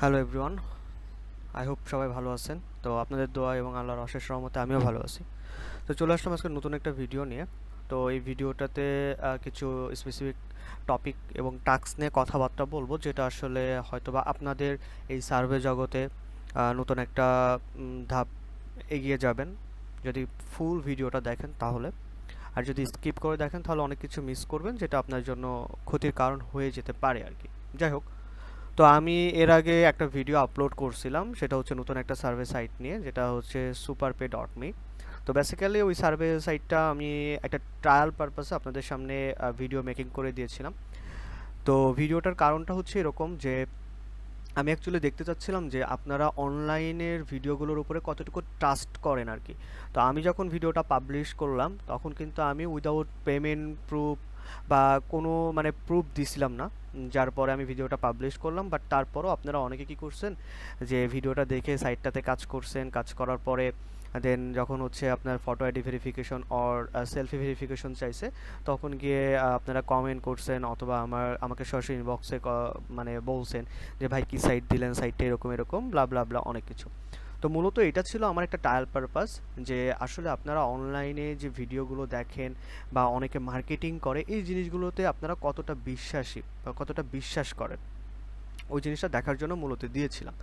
Hello everyone I hope সবাই ভালো আছেন। তো আপনাদের দোয়া এবং আল্লাহর অশেষ রহমতে আমিও ভালো আছি। তো চলে আসলাম আজকে নতুন একটা ভিডিও নিয়ে। তো এই ভিডিওটাতে কিছু স্পেসিফিক টপিক এবং টাস্ক নিয়ে কথাবার্তা বলব, যেটা আসলে হয়তোবা আপনাদের এই সার্ভে জগতে নতুন একটা ধাপ এগিয়ে যাবেন। যদি ফুল ভিডিওটা দেখেন তাহলে। আর যদি স্কিপ করে দেখেন তাহলে অনেক কিছু মিস করবেন, যেটা আপনার জন্য ক্ষতির কারণ হয়ে যেতে পারে আর কি। যাই হোক তো আমি এর আগে একটা ভিডিও আপলোড করছিলাম, সেটা হচ্ছে নতুন একটা সার্ভে সাইট নিয়ে, যেটা হচ্ছে সুপারপে ডট মি তো বেসিক্যালি ওই সার্ভে সাইটটা আমি একটা ট্রায়াল পারপাসে আপনাদের সামনে ভিডিও মেকিং করে দিয়েছিলাম। তো ভিডিওটার কারণটা হচ্ছে এরকম যে, আমি অ্যাকচুয়ালি দেখতে চাচ্ছিলাম যে আপনারা অনলাইনের ভিডিওগুলোর উপরে কতটুকু ট্রাস্ট করেন আর কি। তো আমি যখন ভিডিওটা পাবলিশ করলাম, তখন কিন্তু আমি উইদাউট পেমেন্ট প্রুফ বা কোনো মানে প্রুফ দিছিলাম না যার পরে আমি ভিডিওটা পাবলিশ করলাম বাট তারপরও আপনারা অনেকে কি করছেন? যে ভিডিওটা দেখে সাইটটাতে কাজ করছেন, কাজ করার পরে দেন যখন হচ্ছে আপনার photo ID verification or selfie verification চাইছে, তখন গিয়ে আপনারা কমেন্ট করছেন অথবা আমার, আমাকে সরাসরি ইনবক্সে মানে বলছেন যে, ভাই কি সাইট দিলেন? সাইটটা এরকম এরকম ব্লা ব্লা ব্লা অনেক কিছু। তো মূলত এটা ছিল আমার একটা ট্রায়াল পারপাস যে আসলে আপনারা অনলাইনে যে ভিডিওগুলো দেখেন বা অনেকে মার্কেটিং করে, এই জিনিসগুলোতে আপনারা কতটা বিশ্বাসী বা কতটা বিশ্বাস করেন? ওই জিনিসটা দেখার জন্য মূলত দিয়েছিলাম।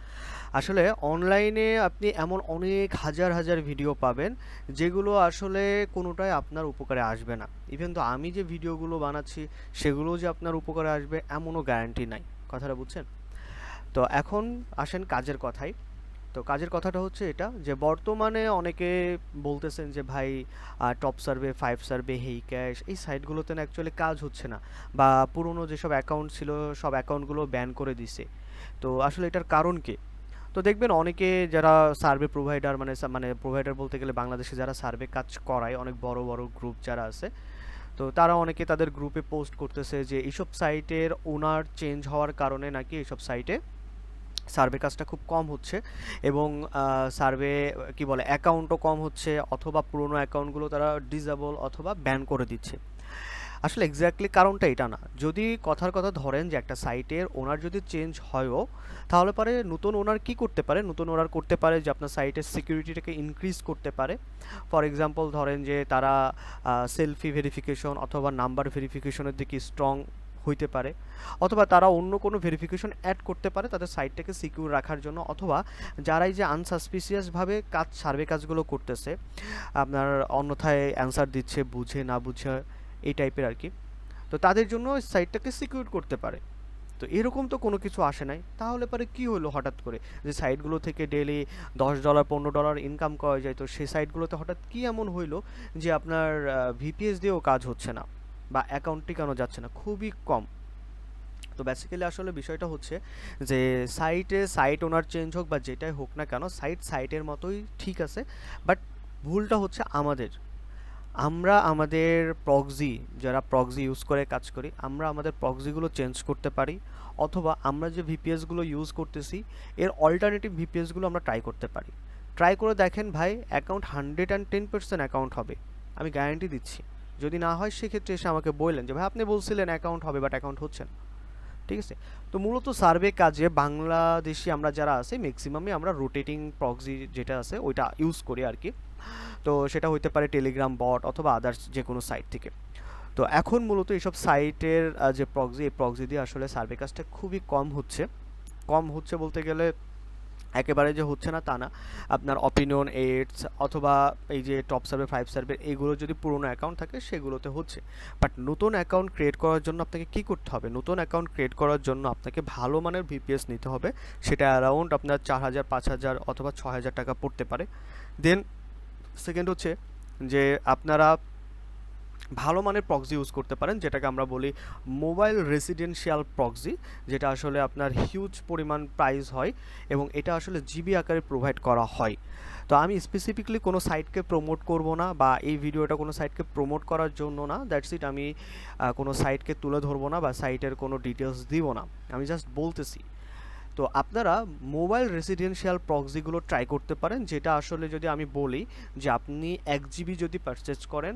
আসলে অনলাইনে আপনি এমন অনেক হাজার হাজার ভিডিও পাবেন, যেগুলো আসলে কোনোটাই আপনার উপকারে আসবে না। ইভেন তো আমি যে ভিডিওগুলো বানাচ্ছি, সেগুলো যে আপনার উপকারে আসবে, এমনও গ্যারান্টি নাই। কথাটা বুঝছেন? তো এখন আসেন কাজের কথায়। তো কাজের কথাটা হচ্ছে এটা যে, বর্তমানে অনেকে বলতেছেন যে, ভাই top survey five survey hey cash এই সাইটগুলোতে না অ্যাকচুয়ালি কাজ হচ্ছে না বা পুরনো যেসব অ্যাকাউন্ট ছিল, সব অ্যাকাউন্টগুলো ব্যান করে দিছে। তো আসলে এটার কারণ কি? তো দেখবেন অনেকে যারা সার্ভে প্রোভাইডার মানে মানে প্রোভাইডার বলতে গেলে বাংলাদেশে যারা সার্ভে কাজ করায়, অনেক বড় বড় গ্রুপ যারা আছে, তো তারা অনেকে তাদের গ্রুপে পোস্ট করতেছে যে, এইসব সাইটের ওনার চেঞ্জ হওয়ার কারণে নাকি এইসব সাইটে সার্ভে কাজটা খুব কম হচ্ছে এবং সার্ভে, কি বলে, অ্যাকাউন্টও কম হচ্ছে অথবা পুরোনো অ্যাকাউন্টগুলো তারা ডিজেবল অথবা ব্যান করে দিচ্ছে। আসলে এক্স্যাক্টলি কারণটা এটা না। যদি কথার কথা ধরেন যে একটা সাইটের ওনার যদি চেঞ্জ হয়ও, তাহলে পরে নতুন ওনার কি করতে পারে? নতুন ওনার করতে পারে যে আপনার সাইটের সিকিউরিটিটাকে ইনক্রিজ করতে পারে। ফর এক্সাম্পল ধরেন যে তারা সেলফি ভেরিফিকেশন অথবা নাম্বার ভেরিফিকেশনের দিকে স্ট্রং হইতে পারে, অথবা তারা অন্য কোনো ভেরিফিকেশন অ্যাড করতে পারে তাদের সাইটটাকে সিকিউর রাখার জন্য, অথবা যারাই যে আনসাসপিসিয়াসভাবে কাজ সার্ভে কাজগুলো করতেছে, আপনার অন্যথায় অ্যান্সার দিচ্ছে, বুঝে, না বুঝে, এই টাইপের আর কি, তো তাদের জন্য সাইটটাকে সিকিউর করতে পারে। তো এরকম তো কোনো কিছু আসে নাই। তাহলে পরে কি হলো হঠাৎ করে? যে সাইটগুলো থেকে ডেলি দশ ডলার পনেরো ডলার ইনকাম করা যায়, তো সেই সাইটগুলোতে হঠাৎ কি এমন হইল যে আপনার ভিপিএস দিয়েও কাজ হচ্ছে না? বা অ্যাকাউন্ট টিকানো যাচ্ছে না? খুবই কম। তো বেসিক্যালি আসলে বিষয়টা হচ্ছে যে সাইটে সাইট ওনার চেঞ্জ হোক বা যেটাই হোক না কেন সাইট সাইটের মতোই ঠিক আছে। বাট ভুলটা হচ্ছে আমাদের। আমরা আমাদের প্রক্সি যারা প্রক্সি ইউজ করে কাজ করি, আমরা আমাদের প্রক্সিগুলো চেঞ্জ করতে পারি। অথবা আমরা যে ভিপিএসগুলো ইউজ করতেছি, এর অল্টারনেটিভ ভিপিএসগুলো আমরা ট্রাই করতে পারি। ট্রাই করে দেখেন ভাই account hundred and ten percent account হবে। আমি গ্যারান্টি দিচ্ছি। যদি না হয়, সেক্ষেত্রে এসে আমাকে বললেন যে, ভাই, আপনি বলছিলেন অ্যাকাউন্ট হবে বাট অ্যাকাউন্ট হচ্ছে না। ঠিক আছে? তো মূলত সার্ভে কাজে বাংলাদেশি আমরা যারা আছে ম্যাক্সিমামই আমরা রোটেটিং প্রক্সি যেটা আছে, ওইটা ইউজ করি আর কি তো সেটা হইতে পারে টেলিগ্রাম বট অথবা আদার্স যে কোনো সাইট থেকে। তো এখন মূলত এইসব সাইটের যে প্রক্সি এই প্রক্সি দিয়ে আসলে সার্ভে কাজটা খুবই কম হচ্ছে। কম হচ্ছে বলতে গেলে একেবারে যে হচ্ছে না তা না। আপনার অপিনিয়ন এইডস অথবা এই যে টপ সার্ভে ফাইভ সার্ভে এইগুলো যদি পুরোনো অ্যাকাউন্ট থাকে সেগুলোতে হচ্ছে। বাট নতুন অ্যাকাউন্ট ক্রিয়েট করার জন্য আপনাকে কি করতে হবে? নতুন অ্যাকাউন্ট ক্রিয়েট করার জন্য আপনাকে ভালো মানের ভিপিএস নিতে হবে। সেটা অ্যারাউন্ড আপনার চার হাজার, পাঁচ হাজার অথবা ছ হাজার টাকা পড়তে পারে। দেন সেকেন্ড হচ্ছে যে আপনারা ভালো মানের প্রক্সি ইউজ করতে পারেন, যেটাকে আমরা বলি মোবাইল রেসিডেন্সিয়াল প্রক্সি যেটা আসলে আপনার হিউজ পরিমাণ প্রাইস হয় এবং এটা আসলে জিবি আকারে প্রোভাইড করা হয়। তো আমি স্পেসিফিকলি কোনো সাইটকে প্রমোট করব না বা এই ভিডিওটা কোনো সাইটকে প্রমোট করার জন্য না দ্যাটস ইট আমি কোনো সাইটকে তুলে ধরবো না বা সাইটের কোনো ডিটেলস দিব না। আমি জাস্ট বলতেছি। তো আপনারা মোবাইল রেসিডেন্সিয়াল প্রক্সিগুলো ট্রাই করতে পারেন, যেটা আসলে যদি আমি বলি যে আপনি এক জিবি যদি পারচেজ করেন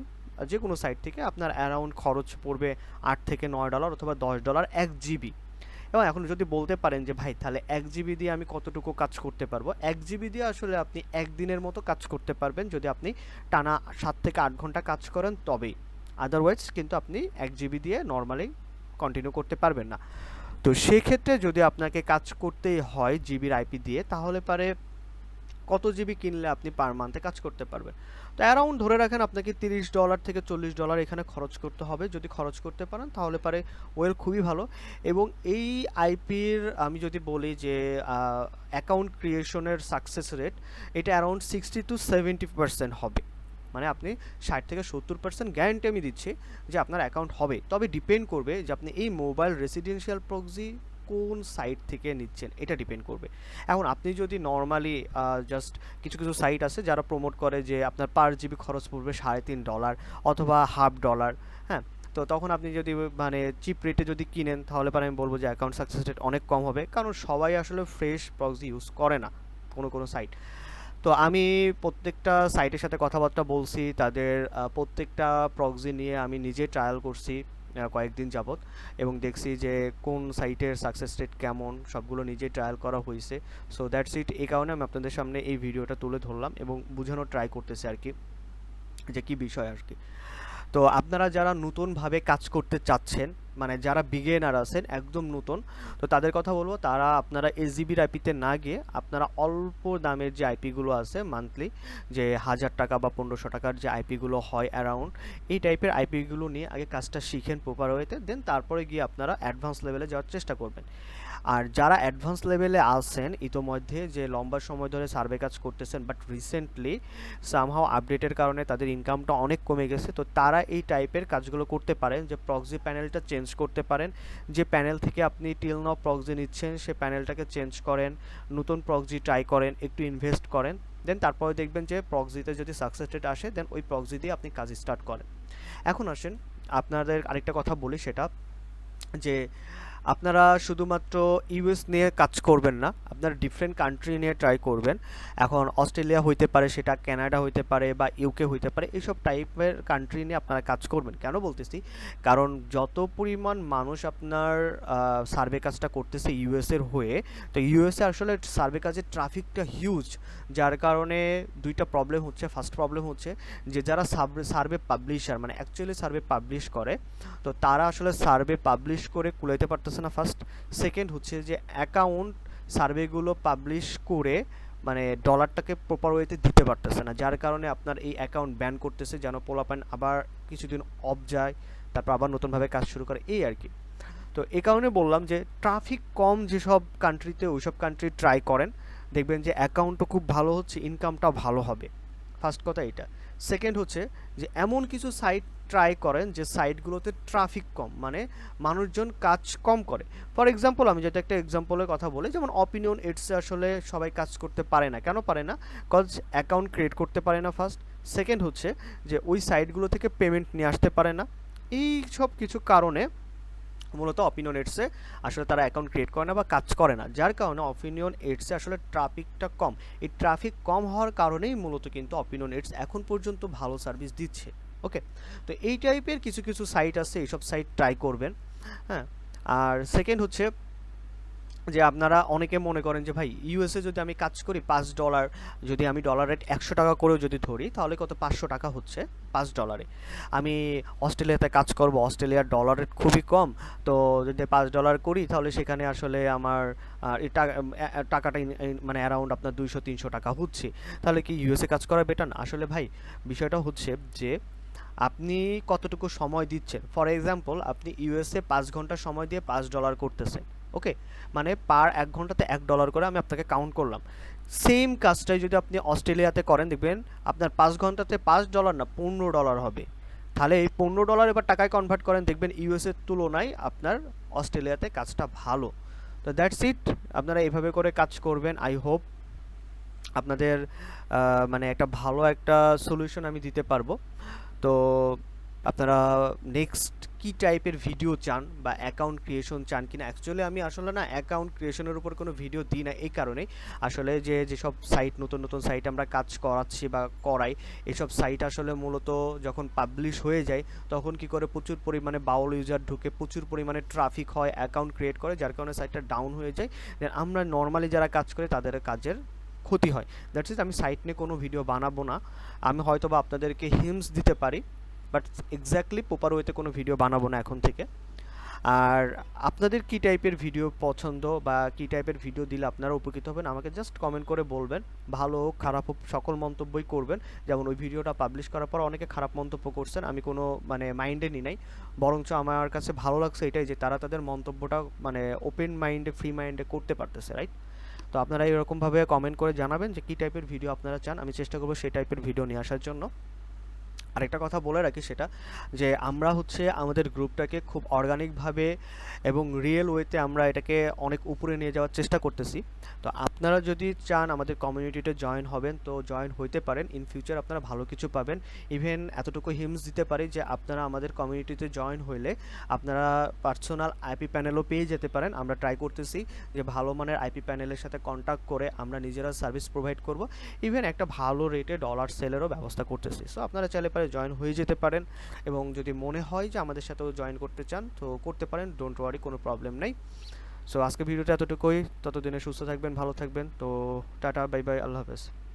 যে কোনো সাইট থেকে আপনার অ্যারাউন্ড খরচ পড়বে আট থেকে নয় ডলার অথবা দশ ডলার এক জিবি এবং এখন যদি বলতে পারেন যে, ভাই, তাহলে এক জিবি দিয়ে আমি কতটুকু কাজ করতে পারব? এক জিবি দিয়ে আসলে আপনি একদিনের মতো কাজ করতে পারবেন যদি আপনি টানা সাত থেকে আট ঘণ্টা কাজ করেন তবেই। আদারওয়াইজ কিন্তু আপনি এক জিবি দিয়ে নর্মালি কন্টিনিউ করতে পারবেন না। তো সেক্ষেত্রে যদি আপনাকে কাজ করতেই হয় জিবির আইপি দিয়ে, তাহলে পারে কত জিবি কিনলে আপনি পার মান্থে কাজ করতে পারবেন? তো অ্যারাউন্ড ধরে রাখেন আপনাকে তিরিশ ডলার থেকে চল্লিশ ডলার এখানে খরচ করতে হবে। যদি খরচ করতে পারেন, তাহলে পারে ওয়েল খুবই ভালো। এবং এই আইপির আমি যদি বলি যে অ্যাকাউন্ট ক্রিয়েশনের সাকসেস রেট এটা around sixty to seventy percent হবে। মানে আপনি ষাট থেকে সত্তর পার্সেন্ট গ্যারান্টি আমি দিচ্ছি যে আপনার অ্যাকাউন্ট হবে। তবে ডিপেন্ড করবে যে আপনি এই মোবাইল রেসিডেন্সিয়াল প্রক্সি কোন সাইট থেকে নিচ্ছেন, এটা ডিপেন্ড করবে। এখন আপনি যদি নর্মালি জাস্ট কিছু কিছু সাইট আছে যারা প্রমোট করে যে আপনার পার জিবি খরচ পড়বে সাড়ে তিন ডলার অথবা হাফ ডলার হ্যাঁ? তো তখন আপনি যদি মানে চিপ রেটে যদি কিনেন, তাহলে পরে আমি বলব যে অ্যাকাউন্ট সাকসেস রেট অনেক কম হবে। কারণ সবাই আসলে ফ্রেশ প্রক্সি ইউজ করে না কোনো কোনো সাইট তো আমি প্রত্যেকটা সাইটের সাথে কথাবার্তা বলছি, তাদের প্রত্যেকটা প্রক্সি নিয়ে আমি নিজে ট্রায়াল করছি। কয়েকদিন যাবৎ এবং দেখছি যে কোন সাইটের সাকসেস রেট কেমন, সবগুলো নিজে ট্রায়াল করা হয়েছে। সো দ্যাটস ইট এই কারণে আমি আপনাদের সামনে এই ভিডিওটা তুলে ধরলাম এবং বোঝানোর ট্রাই করতেছি আর কি, যে কী বিষয় আর কি। তো আপনারা যারা নতুনভাবে কাজ করতে চাচ্ছেন মানে যারা বিগেনার আছেন, একদম নতুন, তো তাদের কথা বলব, তারা আপনারা এস এসজিবির আইপিতে না গিয়ে আপনারা অল্প দামের যে আইপিগুলো আছে মান্থলি যে হাজার টাকা বা পনেরোশো টাকার যে আইপিগুলো হয় অ্যারাউন্ড এই টাইপের আইপিগুলো নিয়ে আগে কাজটা শিখেন প্রপার ওয়েতে দেন তারপরে গিয়ে আপনারা অ্যাডভান্স লেভেলে যাওয়ার চেষ্টা করবেন। আর যারা অ্যাডভান্স লেভেলে আছেন, ইতোমধ্যে যে লম্বা সময় ধরে সার্ভে কাজ করতেছেন বাট রিসেন্টলি সামহাও আপডেটের কারণে তাদের ইনকামটা অনেক কমে গেছে, তো তারা এই টাইপের কাজগুলো করতে পারেন, যে প্রক্সি প্যানেলটা চেঞ্জ করতে পারেন। যে প্যানেল থেকে আপনি টিল নাও প্রক্সি নিচ্ছেন, সে প্যানেলটাকে চেঞ্জ করেন, নতুন প্রক্সি ট্রাই করেন, একটু ইনভেস্ট করেন দেন তারপরে দেখবেন যে প্রক্সিতে যদি সাকসেস রেট আসে দেন ওই প্রক্সি দিয়ে আপনি কাজ স্টার্ট করেন। এখন আসেন, আপনাদের আরেকটা কথা বলি সেটা, যে আপনারা শুধুমাত্র ইউএস নিয়ে কাজ করবেন না, আপনারা ডিফারেন্ট কান্ট্রি নিয়ে ট্রাই করবেন। এখন অস্ট্রেলিয়া হইতে পারে, সেটা কানাডা হইতে পারে বা ইউকে হইতে পারে, এইসব টাইপের কান্ট্রি নিয়ে আপনারা কাজ করবেন। কেন বলতেছি? কারণ যত পরিমাণ মানুষ আপনার সার্ভে কাজটা করতেছে ইউএসের হয়ে, তো ইউএসএ আসলে সার্ভে কাজের ট্রাফিকটা হিউজ যার কারণে দুইটা প্রবলেম হচ্ছে। ফার্স্ট প্রবলেম হচ্ছে যে যারা সার্ভে পাবলিশার মানে অ্যাকচুয়ালি সার্ভে পাবলিশ করে, তো তারা আসলে সার্ভে পাবলিশ করে কুলাইতে পারতেছে না ফার্স্ট সেকেন্ড হচ্ছে যে অ্যাকাউন্ট সার্ভেগুলো পাবলিশ করে মানে ডলারটাকে প্রপার ওয়েতে দিতে পারতেছে না, যার কারণে আপনার এই অ্যাকাউন্ট ব্যান করতেছে, যেন পোলাপাইন আবার কিছুদিন অফ যায়, তারপর আবার নতুনভাবে কাজ শুরু করে, এই আর কি। তো এই কারণে বললাম যে ট্রাফিক কম যেসব কান্ট্রিতে ওইসব কান্ট্রি ট্রাই করেন, দেখবেন যে অ্যাকাউন্টও খুব ভালো হচ্ছে ইনকামটাও ভালো হবে। ফার্স্ট কথা এটা। সেকেন্ড হচ্ছে যে, এমন কিছু সাইট ট্রাই করেন যে সাইটগুলোতে ট্রাফিক কম মানে মানুষজন কাজ কম করে। ফর এক্সাম্পল আমি যেটা একটা এক্সাম্পলের কথা বলি, যেমন অপিনিয়ন এডসে আসলে সবাই কাজ করতে পারে না। কেন পারে না? কজ অ্যাকাউন্ট ক্রিয়েট করতে পারে না ফার্স্ট সেকেন্ড হচ্ছে যে ওই সাইটগুলো থেকে পেমেন্ট নিয়ে আসতে পারে না। এই সব কিছু কারণে মূলত অপিনিয়ন এডসে আসলে তারা অ্যাকাউন্ট ক্রিয়েট করে না বা কাজ করে না। যার কারণে অপিনিয়ন এডসে আসলে ট্রাফিকটা কম। এই ট্রাফিক কম হওয়ার কারণেই মূলত কিন্তু অপিনিয়ন এডস এখন পর্যন্ত ভালো সার্ভিস দিচ্ছে। ওকে, তো এই টাইপের কিছু কিছু সাইট আছে, এইসব সাইট ট্রাই করবেন হ্যাঁ? আর সেকেন্ড হচ্ছে যে আপনারা অনেকে মনে করেন যে, ভাই ইউএসএ যদি আমি কাজ করি পাঁচ ডলার যদি আমি ডলার রেট একশো টাকা করেও যদি ধরি, তাহলে কত? পাঁচশো টাকা হচ্ছে পাঁচ ডলারে আমি অস্ট্রেলিয়াতে কাজ করব, অস্ট্রেলিয়ার ডলার রেট খুবই কম, তো যদি পাঁচ ডলার করি, তাহলে সেখানে আসলে আমার টাকাটা মানে অ্যারাউন্ড আপনার দুইশো, তিনশো টাকা হচ্ছে। তাহলে কি ইউএসএ কাজ করা বেটার আসলে ভাই, বিষয়টা হচ্ছে যে আপনি কতটুকু সময় দিচ্ছেন? ফর এক্সাম্পল আপনি ইউএসএ পাঁচ ঘণ্টা সময় দিয়ে পাঁচ ডলার করতেছেন ওকে মানে পার এক ঘন্টাতে এক ডলার করে আমি আপনাকে কাউন্ট করলাম। সেম কাজটাই যদি আপনি অস্ট্রেলিয়াতে করেন, দেখবেন আপনার পাঁচ ঘন্টাতে পাঁচ ডলার না, পনেরো ডলার হবে। তাহলে এই পনেরো ডলার এবার টাকায় কনভার্ট করেন, দেখবেন ইউএসের তুলনায় আপনার অস্ট্রেলিয়াতে কাজটা ভালো। তো দ্যাটস ইট আপনারা এভাবে করে কাজ করবেন আই হোপ আপনাদের মানে একটা ভালো একটা সলিউশন আমি দিতে পারব। তো আপনারা নেক্সট কি টাইপের ভিডিও চান বা অ্যাকাউন্ট ক্রিয়েশন চান কিনা? অ্যাকচুয়ালি আমি আসলে না অ্যাকাউন্ট ক্রিয়েশনের উপর কোনো ভিডিও দিই না এই কারণেই। আসলে যে যেসব সাইট নতুন নতুন সাইট আমরা কাজ করাচ্ছি বা করাই, এসব সাইট আসলে মূলত যখন পাবলিশ হয়ে যায়, তখন কি করে প্রচুর পরিমাণে বাউল ইউজার ঢুকে, প্রচুর পরিমাণে ট্রাফিক হয় অ্যাকাউন্ট ক্রিয়েট করে, যার কারণে সাইটটা ডাউন হয়ে যায়। দেন আমরা নর্মালি যারা কাজ করে তাদের কাজের ক্ষতি হয়। দ্যাটস ইজ আমি সাইট নিয়ে কোনো ভিডিও বানাবো না। আমি হয়তো বা আপনাদেরকে হিমস দিতে পারি বাট এক্স্যাক্টলি প্রপার ওয়েতে কোনো ভিডিও বানাবো না এখন থেকে। আর আপনাদের কী টাইপের ভিডিও পছন্দ বা কী টাইপের ভিডিও দিলে আপনারা উপকৃত হবেন, আমাকে জাস্ট কমেন্ট করে বলবেন। ভালো হোক, খারাপ হোক, সকল মন্তব্যই করবেন। যেমন ওই ভিডিওটা পাবলিশ করার পর অনেকে খারাপ মন্তব্য করছেন, আমি কোনো মানে মাইন্ডে নিই নাই। বরঞ্চ আমার কাছে ভালো লাগছে এটাই যে তারা তাদের মন্তব্যটা মানে ওপেন মাইন্ডে ফ্রি মাইন্ডে করতে পারতেছে রাইট তো আপনারা এরকমভাবে কমেন্ট করে জানাবেন যে কী টাইপের ভিডিও আপনারা চান। আমি চেষ্টা করব সেই টাইপের ভিডিও নিয়ে আসার জন্য। আরেকটা কথা বলে রাখি সেটা, যে আমরা হচ্ছে আমাদের গ্রুপটাকে খুব অর্গানিকভাবে এবং রিয়েল ওয়েতে আমরা এটাকে অনেক উপরে নিয়ে যাওয়ার চেষ্টা করতেছি। তো আপনারা যদি চান আমাদের কমিউনিটিতে জয়েন হবেন, তো জয়েন হইতে পারেন। ইন ফিউচার আপনারা ভালো কিছু পাবেন। ইভেন এতটুকু হিমস দিতে পারি যে আপনারা আমাদের কমিউনিটিতে জয়েন হইলে আপনারা পার্সোনাল আইপি প্যানেলও পেয়ে যেতে পারেন। আমরা ট্রাই করতেছি যে ভালো মানের আইপি প্যানেলের সাথে কন্ট্যাক্ট করে আমরা নিজেরা সার্ভিস প্রোভাইড করব। ইভেন একটা ভালো রেটে ডলার সেলেরও ব্যবস্থা করতেছি। সো আপনারা চাইলে পারে জয়েন হয়ে যেতে পারেন। এবং যদি মনে হয় যে আমাদের সাথেও জয়েন করতে চান, তো করতে পারেন ডোন্ট ওয়ারি কোনো প্রবলেম নেই। সো আজকে ভিডিওটা এতটুকুই। ততদিনে সুস্থ থাকবেন, ভালো থাকবেন। তো, টাটা বাই বাই আল্লাহ হাফেজ।